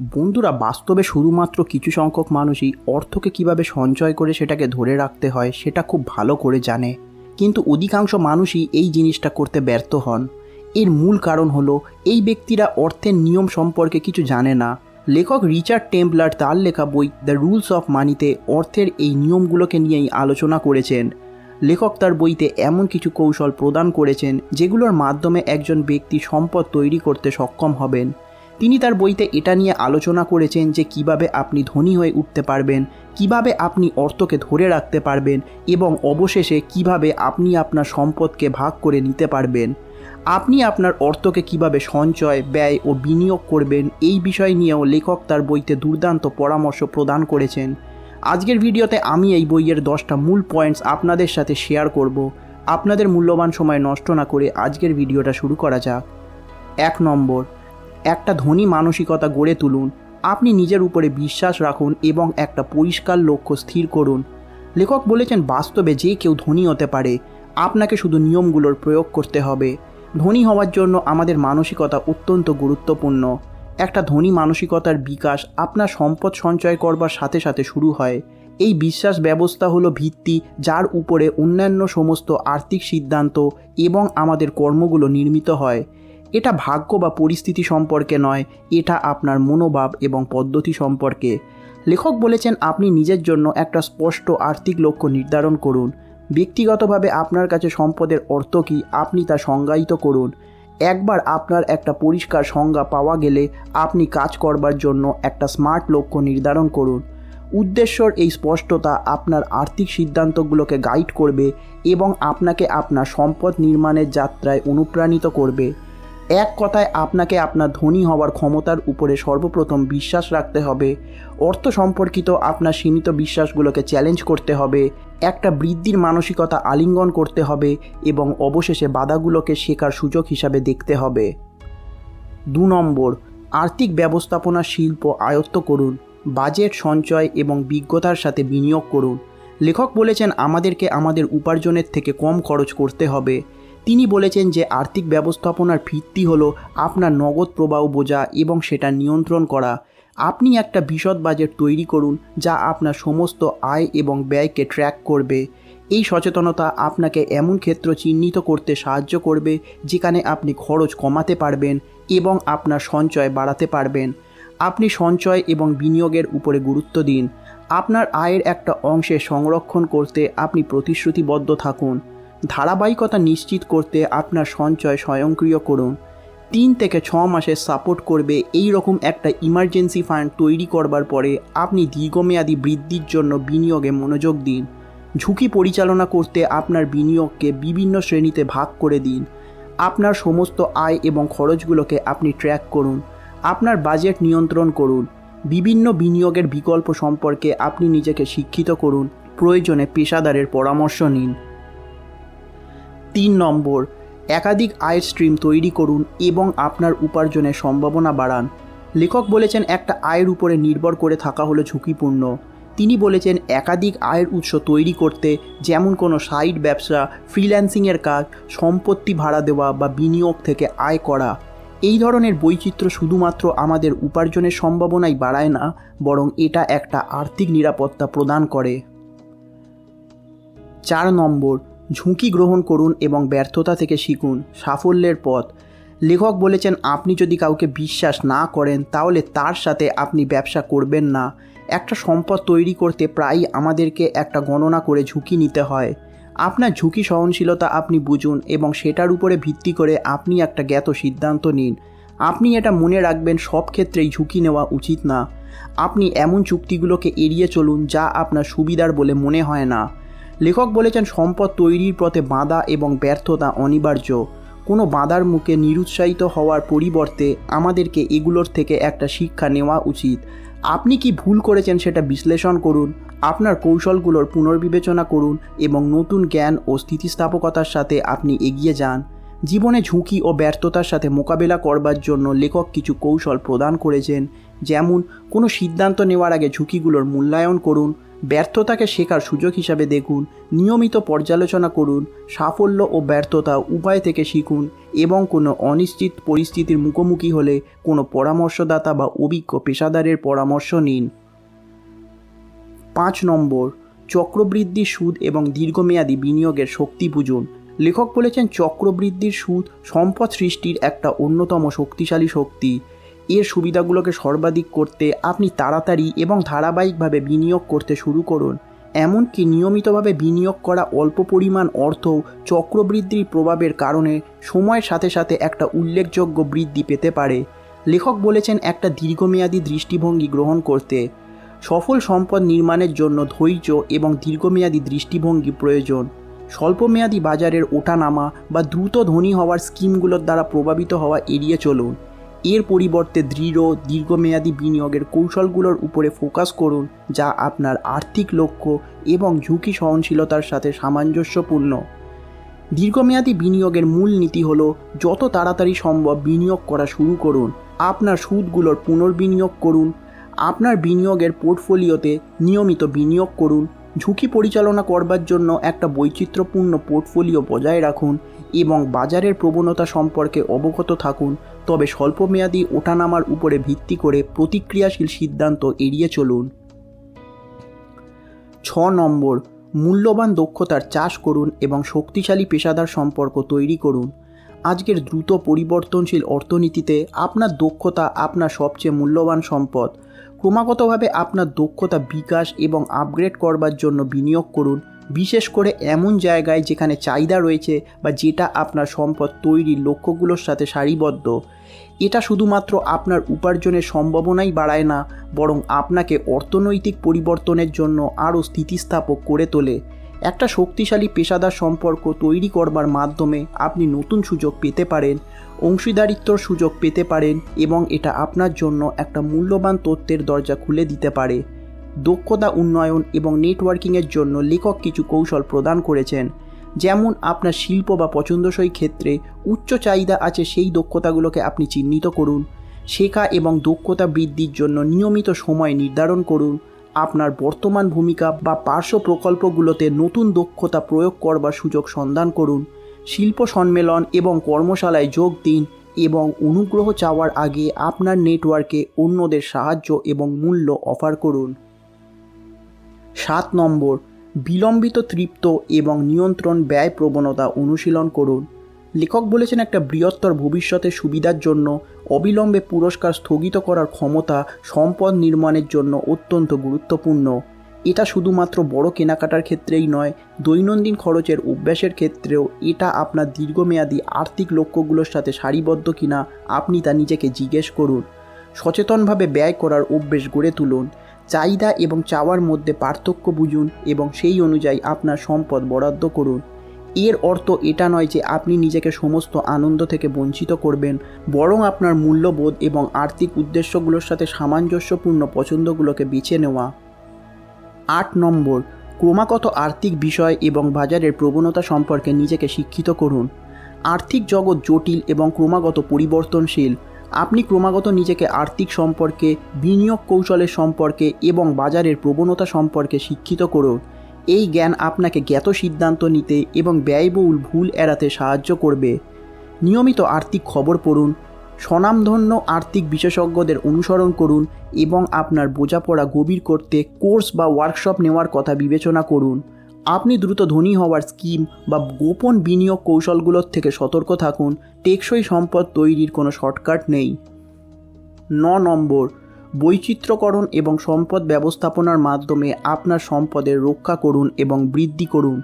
বন্ধুরা, বাস্তবে শুধুমাত্র কিছু সংখ্যক মানুষই অর্থকে কীভাবে সঞ্চয় করে সেটাকে ধরে রাখতে হয়, সেটা খুব ভালো করে জানে। কিন্তু অধিকাংশ মানুষই এই জিনিসটা করতে ব্যর্থ হন। এর মূল কারণ হলো, এই ব্যক্তিরা অর্থের নিয়ম সম্পর্কে কিছু জানে না। লেখক রিচার্ড টেম্পলার তার লেখা বই দ্য রুলস অফ মানিতে অর্থের এই নিয়মগুলোকে নিয়েই আলোচনা করেছেন। লেখক তার বইতে এমন কিছু কৌশল প্রদান করেছেন, যেগুলোর মাধ্যমে একজন ব্যক্তি সম্পদ তৈরি করতে সক্ষম হবেন। তিনি তার বইতে এটা নিয়ে আলোচনা করেছেন যে কীভাবে আপনি ধনী হয়ে উঠতে পারবেন, কীভাবে আপনি অর্থকে ধরে রাখতে পারবেন এবং অবশেষে কীভাবে আপনি আপনার সম্পদকে ভাগ করে নিতে পারবেন। আপনি আপনার অর্থকে কীভাবে সঞ্চয়, ব্যয় ও বিনিয়োগ করবেন এই বিষয় নিয়েও লেখক তার বইতে দুর্দান্ত পরামর্শ প্রদান করেছেন। আজকের ভিডিওতে আমি এই বইয়ের দশটা মূল পয়েন্টস আপনাদের সাথে শেয়ার করব। আপনাদের মূল্যবান সময় নষ্ট না করে আজকের ভিডিওটা শুরু করা যাক। এক নম্বর একটা ধনী মানসিকতা গড়ে তুলুন। আপনি নিজের উপরে বিশ্বাস রাখুন এবং একটা পরিষ্কার লক্ষ্য স্থির করুন। লেখক বলেছেন, বাস্তবে যে কেউ ধনী হতে পারে, আপনাকে শুধু নিয়মগুলোর প্রয়োগ করতে হবে। ধনী হওয়ার জন্য আমাদের মানসিকতা অত্যন্ত গুরুত্বপূর্ণ। একটা ধনী মানসিকতার বিকাশ আপনার সম্পদ সঞ্চয় করবার সাথে সাথে শুরু হয়। এই বিশ্বাস ব্যবস্থা হলো ভিত্তি যার উপরে অন্যান্য সমস্ত আর্থিক সিদ্ধান্ত এবং আমাদের কর্মগুলো নির্মিত হয়। এটা ভাগ্য বা পরিস্থিতি সম্পর্কে নয়, এটা আপনার মনোভাব এবং পদ্ধতি সম্পর্কে। লেখক বলেছেন, আপনি নিজের জন্য একটা স্পষ্ট আর্থিক লক্ষ্য নির্ধারণ করুন। ব্যক্তিগতভাবে আপনার কাছে সম্পদের অর্থ কী, আপনি তা সংজ্ঞায়িত করুন। একবার আপনার একটা পরিষ্কার সংজ্ঞা পাওয়া গেলে আপনি কাজ করবার জন্য একটা স্মার্ট লক্ষ্য নির্ধারণ করুন। উদ্দেশ্যর এই স্পষ্টতা আপনার আর্থিক সিদ্ধান্তগুলোকে গাইড করবে এবং আপনাকে আপনার সম্পদ নির্মাণের যাত্রায় অনুপ্রাণিত করবে। এক কথায় আপনাকে আপনার ধনী হওয়ার ক্ষমতার উপরে সর্বপ্রথম বিশ্বাস রাখতে হবে। অর্থ সম্পর্কিত আপনার সীমিত বিশ্বাসগুলোকে চ্যালেঞ্জ করতে হবে। একটা বৃদ্ধির মানসিকতা আলিঙ্গন করতে হবে এবং অবশেষে বাধাগুলোকে শেখার সুযোগ হিসাবে দেখতে হবে। দু নম্বর, আর্থিক ব্যবস্থাপনা শিল্প আয়ত্ত করুন, বাজেট সঞ্চয় এবং বিজ্ঞতার সাথে বিনিয়োগ করুন। লেখক বলেছেন, আমাদেরকে আমাদের উপার্জনের থেকে কম খরচ করতে হবে। তিনি বলেছেন যে আর্থিক ব্যবস্থাপনার ভিত্তি হলো আপনার নগদ প্রবাহ বোঝা এবং সেটা নিয়ন্ত্রণ করা। আপনি একটা বিশদ বাজেট তৈরি করুন যা আপনার সমস্ত আয় এবং ব্যয়কে ট্র্যাক করবে। এই সচেতনতা আপনাকে এমন ক্ষেত্র চিহ্নিত করতে সাহায্য করবে যেখানে আপনি খরচ কমাতে পারবেন এবং আপনার সঞ্চয় বাড়াতে পারবেন। আপনি সঞ্চয় এবং বিনিয়োগের উপরে গুরুত্ব দিন। আপনার আয়ের একটা অংশে সংরক্ষণ করতে আপনি প্রতিশ্রুতিবদ্ধ থাকুন। ধারাবাহিকতা নিশ্চিত করতে আপনার সঞ্চয় স্বয়ংক্রিয় করুন। তিন থেকে ছ মাসের সাপোর্ট করবে এই রকম একটা ইমার্জেন্সি ফান্ড তৈরি করবার পরে আপনি দীর্ঘমেয়াদী বৃদ্ধির জন্য বিনিয়োগে মনোযোগ দিন। ঝুঁকি পরিচালনা করতে আপনার বিনিয়োগকে বিভিন্ন শ্রেণীতে ভাগ করে দিন। আপনার সমস্ত আয় এবং খরচগুলোকে আপনি ট্র্যাক করুন। আপনার বাজেট নিয়ন্ত্রণ করুন। বিভিন্ন বিনিয়োগের বিকল্প সম্পর্কে আপনি নিজেকে শিক্ষিত করুন। প্রয়োজনে পেশাদারের পরামর্শ নিন। তিন নম্বর, একাধিক আয়ের স্ট্রিম তৈরি করুন এবং আপনার উপার্জনের সম্ভাবনা বাড়ান। লেখক বলেছেন, একটা আয়ের উপরে নির্ভর করে থাকা হলো ঝুঁকিপূর্ণ। তিনি বলেছেন, একাধিক আয়ের উৎস তৈরি করতে যেমন কোনো সাইড ব্যবসা ফ্রিল্যান্সিংয়ের কাজ, সম্পত্তি ভাড়া দেওয়া বা বিনিয়োগ থেকে আয় করা। এই ধরনের বৈচিত্র্য শুধুমাত্র আমাদের উপার্জনের সম্ভাবনাই বাড়ায় না, বরং এটা একটা আর্থিক নিরাপত্তা প্রদান করে। চার নম্বর ঝুঁকি গ্রহণ করুন এবং ব্যর্থতা থেকে শিখুন। সাফল্যের পথ। লেখক বলেছেন, আপনি যদি কাউকে বিশ্বাস না করেন, তাহলে তার সাথে আপনি ব্যবসা করবেন না। একটা সম্পদ তৈরি করতে প্রায়ই আমাদেরকে একটা গণনা করে ঝুঁকি নিতে হয়। আপনার ঝুঁকি সহনশীলতা আপনি বুঝুন এবং সেটার উপরে ভিত্তি করে আপনি একটা জ্ঞাত সিদ্ধান্ত নিন। আপনি এটা মনে রাখবেন, সব ক্ষেত্রেই ঝুঁকি নেওয়া উচিত না। আপনি এমন চুক্তিগুলোকে এড়িয়ে চলুন যা আপনার সুবিধার বলে মনে হয় না। লেখক বলেছেন, সম্পদ তৈরির পথে বাধা এবং ব্যর্থতা অনিবার্য। কোনো বাধার মুখে নিরুৎসাহিত হওয়ার পরিবর্তে আমাদেরকে এগুলোর থেকে একটা শিক্ষা নেওয়া উচিত। আপনি কি ভুল করেছেন সেটা বিশ্লেষণ করুন, আপনার কৌশলগুলোর পুনর্বিবেচনা করুন এবং নতুন জ্ঞান ও স্থিতিস্থাপকতার সাথে আপনি এগিয়ে যান। জীবনে ঝুঁকি ও ব্যর্থতার সাথে মোকাবেলা করবার জন্য লেখক কিছু কৌশল প্রদান করেছেন, যেমন, কোনো সিদ্ধান্ত নেওয়ার আগে ঝুঁকিগুলোর মূল্যায়ন করুন ব্যর্থতাকে শেখার সুযোগ হিসাবে দেখুন, নিয়মিত পর্যালোচনা করুন, সাফল্য ও ব্যর্থতা উপায় থেকে শিখুন এবং কোনো অনিশ্চিত পরিস্থিতির মুখোমুখি হলে কোনো পরামর্শদাতা বা অভিজ্ঞ পেশাদারের পরামর্শ নিন। পাঁচ নম্বর, চক্রবৃদ্ধি সুদ এবং দীর্ঘমেয়াদী বিনিয়োগের শক্তি বুঝুন। লেখক বলেছেন, চক্রবৃদ্ধির সুদ সম্পদ সৃষ্টির একটা অন্যতম শক্তিশালী শক্তি। এর সুবিধাগুলোকে সর্বাধিক করতে আপনি তাড়াতাড়ি এবং ধারাবাহিকভাবে বিনিয়োগ করতে শুরু করুন। এমনকি নিয়মিতভাবে বিনিয়োগ করা অল্প পরিমাণ অর্থ চক্রবৃদ্ধির প্রভাবের কারণে সময়ের সাথে সাথে একটা উল্লেখযোগ্য বৃদ্ধি পেতে পারে। লেখক বলেছেন, একটা দীর্ঘমেয়াদী দৃষ্টিভঙ্গি গ্রহণ করতে সফল সম্পদ নির্মাণের জন্য ধৈর্য এবং দীর্ঘমেয়াদী দৃষ্টিভঙ্গি প্রয়োজন। স্বল্পমেয়াদী বাজারের ওঠানামা বা দ্রুত ধনী হওয়ার স্কিমগুলোর দ্বারা প্রভাবিত হওয়া এড়িয়ে চলুন। এর পরিবর্তে দৃঢ়, দীর্ঘমেয়াদী বিনিয়োগের কৌশলগুলোর উপরে ফোকাস করুন, যা আপনার আর্থিক লক্ষ্য এবং ঝুঁকি সহনশীলতার সাথে সামঞ্জস্যপূর্ণ। দীর্ঘমেয়াদী বিনিয়োগের মূল নীতি হল, যত তাড়াতাড়ি সম্ভব বিনিয়োগ করা শুরু করুন, আপনার সুদগুলোর পুনর্বিনিয়োগ করুন, আপনার বিনিয়োগের পোর্টফোলিওতে নিয়মিত বিনিয়োগ করুন, ঝুঁকি পরিচালনা করবার জন্য একটা বৈচিত্র্যপূর্ণ পোর্টফোলিও বজায় রাখুন এবং বাজারের প্রবণতা সম্পর্কে অবগত থাকুন। তবে স্বল্পমেয়াদী ওঠানামার উপরে ভিত্তি করে প্রতিক্রিয়াশীল সিদ্ধান্ত এড়িয়ে চলুন। ছ নম্বর, মূল্যবান দক্ষতার চাষ করুন এবং শক্তিশালী পেশাদার সম্পর্ক তৈরি করুন। আজকের দ্রুত পরিবর্তনশীল অর্থনীতিতে আপনার দক্ষতা আপনার সবচেয়ে মূল্যবান সম্পদ। ক্রমাগতভাবে আপনার দক্ষতা বিকাশ এবং আপগ্রেড করবার জন্য বিনিয়োগ করুন। বিশেষ করে এমন জায়গায় যেখানে চাহিদা রয়েছে বা যেটা আপনার সম্পদ তৈরির লক্ষ্যগুলোর সাথে সারিবদ্ধ। এটা শুধুমাত্র আপনার উপার্জনের সম্ভাবনাই বাড়ায় না, বরং আপনাকে অর্থনৈতিক পরিবর্তনের জন্য আরও স্থিতিস্থাপক করে তোলে। একটা শক্তিশালী পেশাদার সম্পর্ক তৈরি করবার মাধ্যমে আপনি নতুন সুযোগ পেতে পারেন, অংশীদারিত্বর সুযোগ পেতে পারেন এবং এটা আপনার জন্য একটা মূল্যবান তথ্যের দরজা খুলে দিতে পারে। দক্ষতা উন্নয়ন এবং নেটওয়ার্কিংয়ের জন্য লেখক কিছু কৌশল প্রদান করেছেন। যেমন আপনার শিল্প বা পছন্দসই ক্ষেত্রে উচ্চ চাহিদা আছে সেই দক্ষতাগুলোকে আপনি চিহ্নিত করুন। শেখা এবং দক্ষতা বৃদ্ধির জন্য নিয়মিত সময় নির্ধারণ করুন। আপনার বর্তমান ভূমিকা বা পার্শ্ব প্রকল্পগুলোতে নতুন দক্ষতা প্রয়োগ করবার সুযোগ সন্ধান করুন। শিল্প সম্মেলন এবং কর্মশালায় যোগ দিন এবং অনুগ্রহ চাওয়ার আগে আপনার নেটওয়ার্কে অন্যদের সাহায্য এবং মূল্য অফার করুন। সাত নম্বর, বিলম্বিত তৃপ্ত এবং নিয়ন্ত্রণ ব্যয় প্রবণতা অনুশীলন করুন। লেখক বলেছেন, একটা বৃহত্তর ভবিষ্যতের সুবিধার জন্য অবিলম্বে পুরস্কার স্থগিত করার ক্ষমতা সম্পদ নির্মাণের জন্য অত্যন্ত গুরুত্বপূর্ণ। এটা শুধুমাত্র বড় কেনাকাটার ক্ষেত্রেই নয়, দৈনন্দিন খরচের অভ্যাসের ক্ষেত্রেও এটা আপনার দীর্ঘমেয়াদী আর্থিক লক্ষ্যগুলোর সাথে সারিবদ্ধ কিনা আপনি তা নিজেকে জিজ্ঞেস করুন। সচেতনভাবে ব্যয় করার অভ্যেস গড়ে তুলুন। চাহিদা এবং চাওয়ার মধ্যে পার্থক্য বুঝুন এবং সেই অনুযায়ী আপনার সম্পদ বরাদ্দ করুন। এর অর্থ এটা নয় যে আপনি নিজেকে সমস্ত আনন্দ থেকে বঞ্চিত করবেন, বরং আপনার মূল্যবোধ এবং আর্থিক উদ্দেশ্যগুলোর সাথে সামঞ্জস্যপূর্ণ পছন্দগুলোকে বেছে নেওয়া। আট নম্বর, ক্রমাগত আর্থিক বিষয় এবং বাজারের প্রবণতা সম্পর্কে নিজেকে শিক্ষিত করুন। আর্থিক জগৎ জটিল এবং ক্রমাগত পরিবর্তনশীল। আপনি ক্রমাগত নিজেকে আর্থিক সম্পর্কে, বিনিয়োগ কৌশলের সম্পর্কে এবং বাজারের প্রবণতা সম্পর্কে শিক্ষিত করুন এই জ্ঞান আপনাকে জ্ঞাত সিদ্ধান্ত নিতে এবং ব্যয়বহুল ভুল এড়াতে সাহায্য করবে। নিয়মিত আর্থিক খবর পড়ুন, স্বনামধন্য আর্থিক বিশেষজ্ঞদের অনুসরণ করুন এবং আপনার বোঝাপড়া গভীর করতে কোর্স বা ওয়ার্কশপ নেওয়ার কথা বিবেচনা করুন। আপনি দ্রুত ধনী হওয়ার স্কিম বা গোপন বিনিয়োগ কৌশলগুলোর থেকে সতর্ক থাকুন, টেকসই সম্পদ তৈরির কোনো শর্টকাট নেই। ন নম্বর, বৈচিত্র্যকরণ এবং সম্পদ ব্যবস্থাপনার মাধ্যমে আপনার সম্পদের রক্ষা করুন এবং বৃদ্ধি করুন।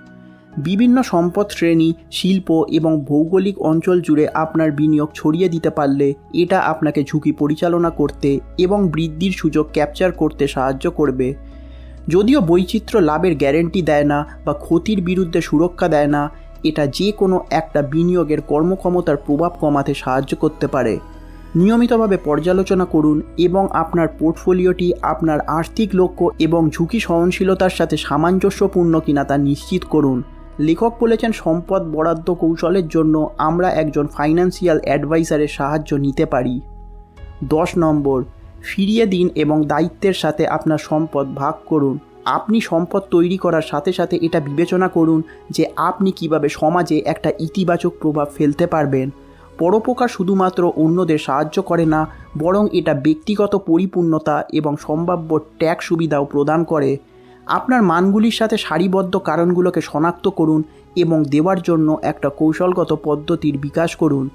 বিভিন্ন সম্পদ শ্রেণি, শিল্প এবং ভৌগোলিক অঞ্চল জুড়ে আপনার বিনিয়োগ ছড়িয়ে দিতে পারলে এটা আপনাকে ঝুঁকি পরিচালনা করতে এবং বৃদ্ধির সুযোগ ক্যাপচার করতে সাহায্য করবে। যদিও বৈচিত্র্য লাভের গ্যারেন্টি দেয় না বা ক্ষতির বিরুদ্ধে সুরক্ষা দেয় না, এটা যে কোনো একটা বিনিয়োগের কর্মক্ষমতার প্রভাব কমাতে সাহায্য করতে পারে। নিয়মিতভাবে পর্যালোচনা করুন এবং আপনার পোর্টফোলিওটি আপনার আর্থিক লক্ষ্য এবং ঝুঁকি সহনশীলতার সাথে সামঞ্জস্যপূর্ণ কিনা তা নিশ্চিত করুন। লেখক বলেছেন, সম্পদ বরাদ্দ কৌশলের জন্য আমরা একজন ফাইন্যান্সিয়াল অ্যাডভাইসারের সাহায্য নিতে পারি। দশ নম্বর ফিরিয়ে দিন এবং দায়িত্বের সাথে আপনার সম্পদ ভাগ করুন। আপনি সম্পদ তৈরি করার সাথে সাথে এটা বিবেচনা করুন যে আপনি কীভাবে সমাজে একটা ইতিবাচক প্রভাব ফেলতে পারবেন। পরোপকার শুধুমাত্র অন্যদের সাহায্য করে না, বরং এটা ব্যক্তিগত পরিপূর্ণতা এবং সম্ভাব্য ট্যাক্স সুবিধাও প্রদান করে। আপনার মানগুলির সাথে সারিবদ্ধ কারণগুলোকে শনাক্ত করুন এবং দেওয়ার জন্য একটা কৌশলগত পদ্ধতির বিকাশ করুন।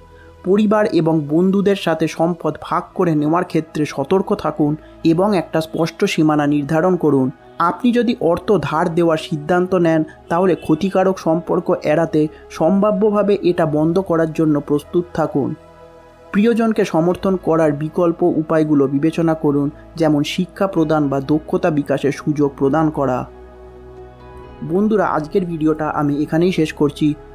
পরিবার এবং বন্ধুদের সাথে সম্পদ ভাগ করে নেওয়ার ক্ষেত্রে সতর্ক থাকুন এবং একটা স্পষ্ট সীমানা নির্ধারণ করুন। আপনি যদি অর্থ ধার দেওয়ার সিদ্ধান্ত নেন, তাহলে ক্ষতিকারক সম্পর্ক এড়াতে সম্ভাব্যভাবে এটা বন্ধ করার জন্য প্রস্তুত থাকুন। প্রিয়জনকে সমর্থন করার বিকল্প উপায়গুলো বিবেচনা করুন, যেমন শিক্ষা প্রদান বা দক্ষতা বিকাশের সুযোগ প্রদান করা। বন্ধুরা, আজকের ভিডিওটা আমি এখানেই শেষ করছি।